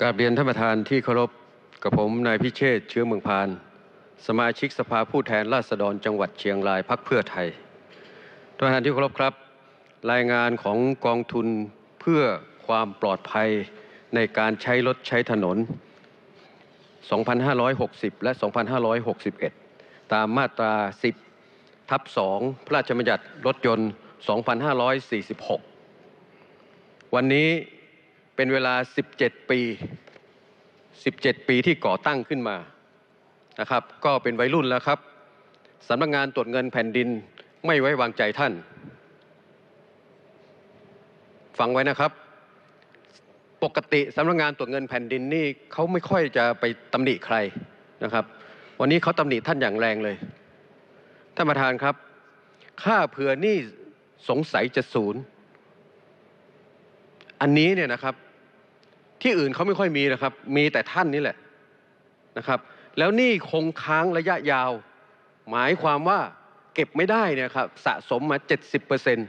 กราบเรียนท่านประธานที่เคารพกับผมนายพิเชษเชื้อเมืองพาน สมาชิกสภาผู้แทนราษฎรจังหวัดเชียงรายพักเพื่อไทยท่านประธานที่เคารพครับ รายงานของกองทุนเพื่อความปลอดภัยในการใช้รถใช้ถนน 2560 และ 2561 ตามมาตรา 10 ทับ 2 พระราชบัญญัติรถยนต์ 2546 วันนี้ เป็นเวลา 17 ปี 17 ปีที่ก่อตั้งขึ้นมานะครับ ก็เป็นวัยรุ่นแล้วครับสำนักงานตรวจเงินแผ่นดินไม่ไว้วางใจท่าน ฟังไว้นะครับ ปกติสำนักงานตรวจเงินแผ่นดินนี่เขาไม่ค่อยจะไปตำหนิใครนะครับ วันนี้เขาตำหนิท่านอย่างแรงเลยท่านประธานครับ ค่าเผื่อนี้สงสัยจะศูนย์ อันนี้เนี่ยนะครับที่อื่นเขาไม่ค่อยมีนะครับ มีแต่ท่านนี่แหละนะครับ แล้วหนี่คงค้างระยะยาว หมายความว่าเก็บไม่ได้เนี่ยครับสะสมมา 70เปอร์เซ็นต์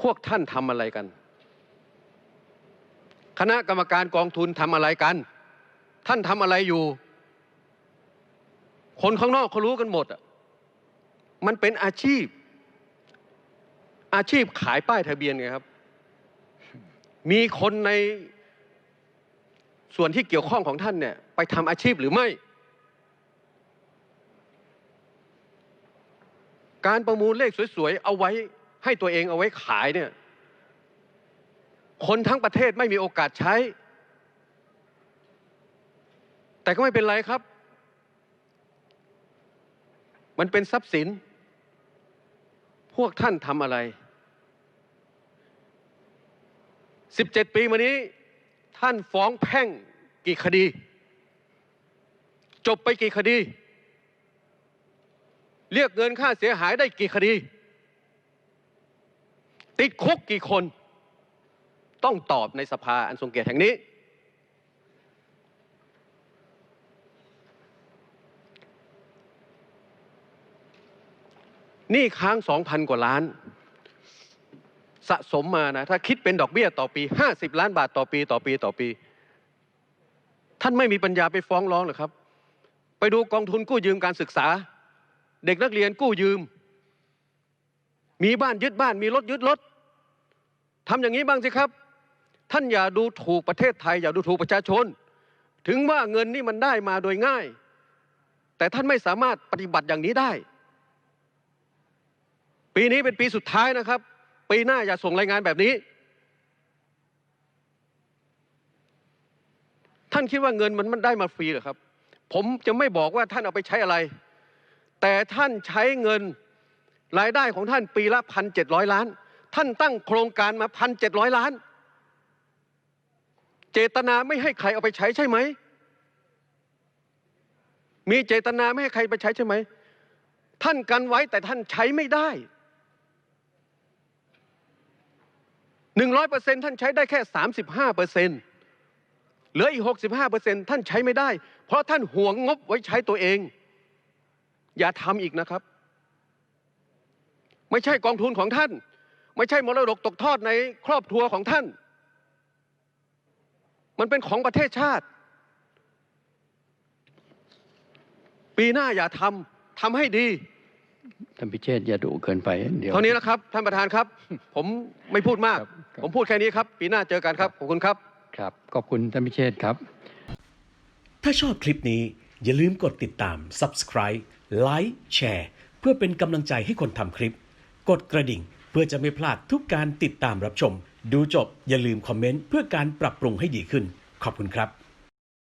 พวกท่านทำอะไรกัน คณะกรรมการกองทุนทำอะไรกัน ท่านทำอะไรอยู่ คนข้างนอกเขารู้กันหมดอะมันเป็นอาชีพ อาชีพขายป้ายทะเบียนไงครับ มีคนในส่วนที่เกี่ยวข้องของท่านเนี่ยไปทำอาชีพหรือไม่ การประมูลเลขสวยๆ เอาไว้ให้ตัวเองเอาไว้ขายเนี่ย คนทั้งประเทศไม่มีโอกาสใช้ แต่ก็ไม่เป็นไรครับ มันเป็นทรัพย์สิน พวกท่านทำอะไร 17ปีมานี้ท่านฟ้องแพ่งกี่คดี จบไปกี่คดี เรียกเงินค่าเสียหายได้กี่คดี ติดคุกกี่คน ต้องตอบในสภาอันทรงเกียรติแห่งนี้ นี่ค้างสองพันกว่าล้าน สะสมมานะถ้าคิดเป็นดอกเบี้ยต่อปี 50 ล้านบาทต่อปีต่อปีต่อปี ท่านไม่มีปัญญาไปฟ้องร้องหรอครับ ไปดูกองทุนกู้ยืมการศึกษา เด็กนักเรียนกู้ยืม มีบ้านยึดบ้านมีรถยึดรถทำอย่างนี้บ้างสิครับ ท่านอย่าดูถูกประเทศไทย อย่าดูถูกประชาชน ถึงว่าเงินนี่มันได้มาโดยง่าย แต่ท่านไม่สามารถปฏิบัติอย่างนี้ได้ ปีนี้เป็นปีสุดท้ายนะครับ ปีหน้าอย่าส่งรายงานแบบนี้ ท่านคิดว่าเงินมันมันได้มาฟรีเหรอครับ ผมจะไม่บอกว่าท่านเอาไปใช้อะไร แต่ท่านใช้เงินรายได้ของท่านปีละพันเจ็ดร้อยล้าน ท่านตั้งโครงการมาพันเจ็ดร้อยล้าน เจตนาไม่ให้ใครเอาไปใช้ใช่ไหม มีเจตนาไม่ให้ใครไปใช้ใช่ไหม ท่านกันไว้แต่ท่านใช้ไม่ได้ หนึ่งร้อยเปอร์เซ็น ท่านใช้ได้แค่สามสิบห้าเปอร์เซ็นเหลืออีกหกสิบห้าเปอร์เซ็นท่านใช้ไม่ได้ เพราะท่านห่วงงบไว้ใช้ตัวเอง อย่าทำอีกนะครับ ไม่ใช่กองทุนของท่าน ไม่ใช่มรดกตกทอดในครอบครัวของท่าน มันเป็นของประเทศชาติ ปีหน้าอย่าทำทำให้ดี ท่านพิเชษฐ์อย่าดุเกินไปเดี๋ยวเท่านี้แล้วครับ ท่านประธานครับ ผมไม่พูดมากครับครับผมพูดแค่นี้ครับ ปีหน้าเจอกันครับ ขอบคุณครับครับ ขอบคุณท่านพิเชษฐ์ครับ ถ้าชอบคลิปนี้อย่าลืมกดติดตาม Subscribe Like แชร์เพื่อเป็นกำลังใจให้คนทำคลิป กดกระดิ่งเพื่อจะไม่พลาดทุกการติดตามรับชม ดูจบอย่าลืมคอมเมนต์เพื่อการปรับปรุงให้ดีขึ้น ขอบคุณครับ